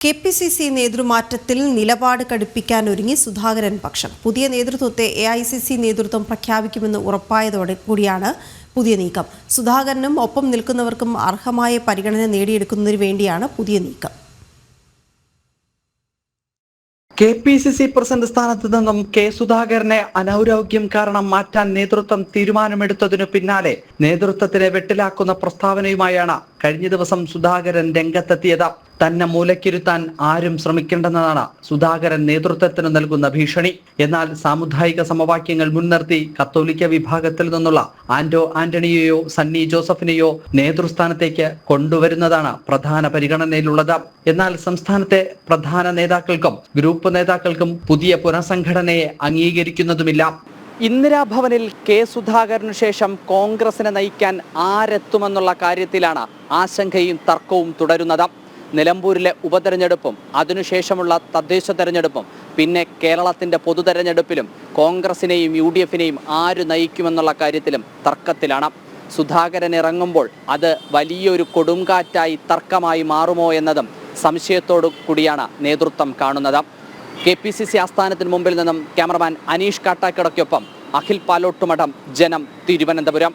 K P C C നേതൃമാറ്റത്തിൽ നിലപാട് കടുപ്പിക്കാൻ ഒരുങ്ങി സുധാകരൻ പക്ഷം. പുതിയ നേതൃത്വത്തെ എ ഐ സി സി നേതൃത്വം പ്രഖ്യാപിക്കുമെന്ന് ഉറപ്പായതോടെ കൂടിയാണ് പുതിയ നീക്കം. സുധാകരനും ഒപ്പം നിൽക്കുന്നവർക്കും അർഹമായ പരിഗണന നേടിയെടുക്കുന്നതിന് വേണ്ടിയാണ് പുതിയ നീക്കം. K P C C president സ്ഥാനത്ത് നിന്നും കെ സുധാകരനെ അനൗരോഗ്യം കാരണം മാറ്റാൻ നേതൃത്വം തീരുമാനമെടുത്തതിനു പിന്നാലെ നേതൃത്വത്തിനെ വെട്ടിലാക്കുന്ന പ്രസ്താവനയുമായാണ് കഴിഞ്ഞ ദിവസം സുധാകരൻ രംഗത്തെത്തിയത് തന്നെ മൂലക്കിരുത്താൻ ആരും ശ്രമിക്കേണ്ടെന്നതാണ് സുധാകരൻ നേതൃത്വത്തിന് നൽകുന്ന ഭീഷണി. എന്നാൽ സാമുദായിക സമവാക്യങ്ങൾ മുൻനിർത്തി കത്തോലിക്ക വിഭാഗത്തിൽ നിന്നുള്ള ആന്റോ ആന്റണിയെയോ സണ്ണി ജോസഫിനെയോ നേതൃസ്ഥാനത്തേക്ക് കൊണ്ടുവരുന്നതാണ് പ്രധാന പരിഗണനയിലുള്ളത്. എന്നാൽ സംസ്ഥാനത്തെ പ്രധാന നേതാക്കൾക്കും ഗ്രൂപ്പ് നേതാക്കൾക്കും പുതിയ പുനഃസംഘടനയെ അംഗീകരിക്കുന്നതുമില്ല. ഇന്ദിരാഭവനിൽ കെ സുധാകരനു ശേഷം കോൺഗ്രസിനെ നയിക്കാൻ ആരെത്തുമെന്നുള്ള കാര്യത്തിലാണ് ആശങ്കയും തർക്കവും തുടരുന്നത്. നിലമ്പൂരിലെ ഉപതെരഞ്ഞെടുപ്പും അതിനുശേഷമുള്ള തദ്ദേശ തെരഞ്ഞെടുപ്പും പിന്നെ കേരളത്തിന്റെ പൊതു തെരഞ്ഞെടുപ്പിലും കോൺഗ്രസിനെയും യു ഡി എഫിനെയും ആര് നയിക്കുമെന്നുള്ള കാര്യത്തിലും തർക്കത്തിലാണ്. സുധാകരൻ ഇറങ്ങുമ്പോൾ അത് വലിയൊരു കൊടുങ്കാറ്റായി തർക്കമായി മാറുമോ എന്നതും സംശയത്തോടു കൂടിയാണ് നേതൃത്വം കാണുന്നത്. കെ പി സി സി ആസ്ഥാനത്തിന് മുമ്പിൽ നിന്നും ക്യാമറമാൻ അനീഷ് കാട്ടാക്കടയ്ക്കൊപ്പം അഖിൽ പാലോട്ടുമഠം ജനം തിരുവനന്തപുരം.